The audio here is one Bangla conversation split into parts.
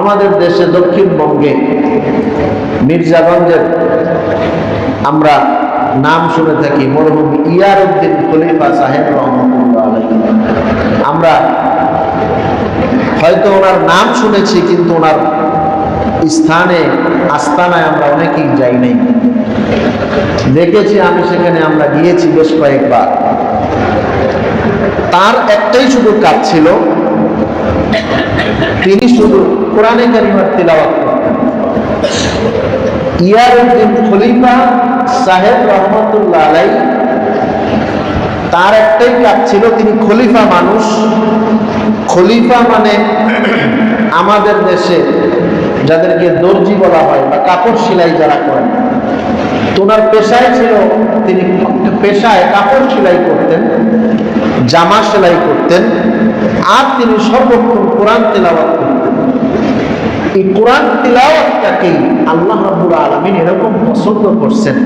আমাদের দেশে দক্ষিণবঙ্গে, মির্জাগঞ্জের আমরা নাম শুনে থাকি মরহুম ইয়ার উদ্দিন খলিফা সাহেব আমরা হয়তো ওনার নাম শুনেছি, কিন্তু ওনার স্থানে, আস্তানায় আমরা অনেকেই যাই নাই। দেখেছি আমি সেখানে আমরা গিয়েছি বেশ কয়েকবার। তার একটাই শুধু কাজ ছিল, তিনি শুধু কোরআনে কারিমার তিলাওয়াত করতেন। ইয়ারউদ্দিন খলিফা সাহেব রহমতুল্লাহ আলাই তার একটাই কাজ ছিল তিনি খলিফা মানুষ। খলিফা মানে আমাদের দেশে যাদেরকে দর্জি বলা হয় বা কাপড় সেলাই যারা করেন, তো ওনার পেশায় ছিল তিনি পেশায় কাপড় সেলাই করতেন। জামা সেলাই করতেন, আর তিনি সর্বক্ষণ কোরআন তেলাওয়াত করতেন। এই কোরআন তিলাওয়াতটাকেই আল্লাহ রাব্বুল আলামিন এরকম পছন্দ করছেন।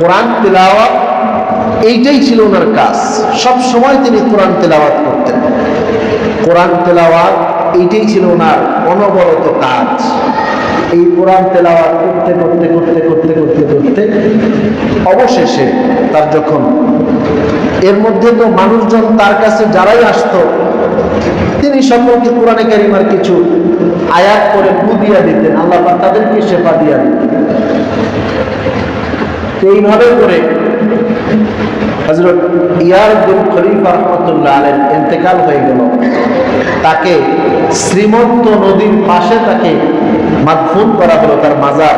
কোরআন তেলাওয়াত এইটাই ছিল ওনার কাজ। সব সময় তিনি কোরআন তেলাওয়াত করতেন। কোরআন তেলাওয়াত এইটাই ছিল ওনার অনবরত কাজ। এই কোরআন তেলাওয়াত করতে করতে করতে করতে করতে করতে অবশেষে তার যখন এর মধ্যে তো মানুষজন তার কাছে যারাই আসতো, তিনি সকলকে কোরআনে কারিমার কিছু আয়াত করে ফু দিয়া দিতেন, আল্লাহ তাদেরকে শেফা দিয়া দিতেন। এইভাবে করে হয়ে তাকে শ্রীমন্ত নদীর পাশে তাকে মাদফুন করা হলো তার মাজার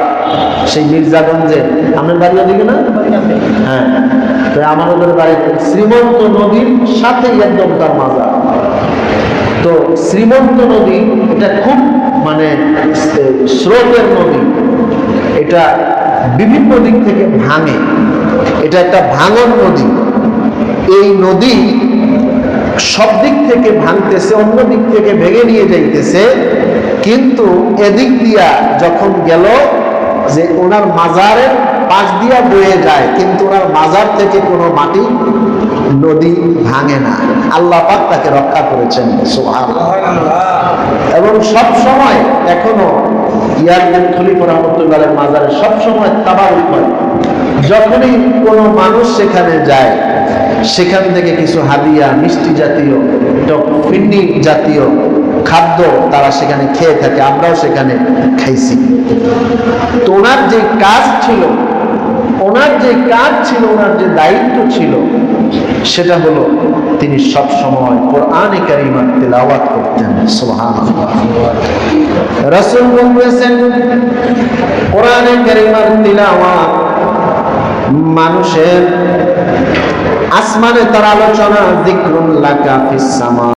সেই মির্জাগঞ্জে। আপনার বাড়ি ওদিকে না? হ্যাঁ। তো আমাদের বাড়িতে শ্রীমন্ত নদীর সাথেই একদম তার মাজার। তো শ্রীমন্ত নদী, এটা খুব মানে স্রোতের নদী। এটা বিভিন্ন দিক থেকে ভাঙে। এটা একটা ভাঙন নদী। এই নদী সব দিক থেকে ভাঙতেছে, অন্য দিক থেকে ভেঙে নিয়ে যাইতেছে। কিন্তু এদিক দিয়া যখন গেল যে ওনার মাজারের পাশ দিয়া বয়ে যায় কিন্তু ওনার মাজার থেকে কোনো মাটি নদী ভাঙে না। আল্লাহ পাক তাকে রক্ষা করেছেন। এবং সব সময় এখনও ইয়ারদিন খলিফা রহমতুল্লাহ মাজারে সব সময় তাবারুক হয়। যখনই কোনো মানুষ সেখানে যায় সেখান থেকে কিছু হাদিয়া মিষ্টি জাতীয় ফিন্নি জাতীয় খাদ্য তারা সেখানে খেয়ে থাকে, আমরাও সেখানে খাইছি। তো ওনার যে কাজ ছিল, ওনার যে কাজ ছিল, ওনার যে দায়িত্ব ছিল, সেটা হলো তিনি সব সময় কোরআনে কারিমার তেলাওয়াত করতেন, সুবহানাল্লাহ। রাসূল বলেছেন, কোরআনে কারিমার তিলাওয়াত মানুষের আসমানে তার আলোচনা যিকরুল্লাহ ফিস সামা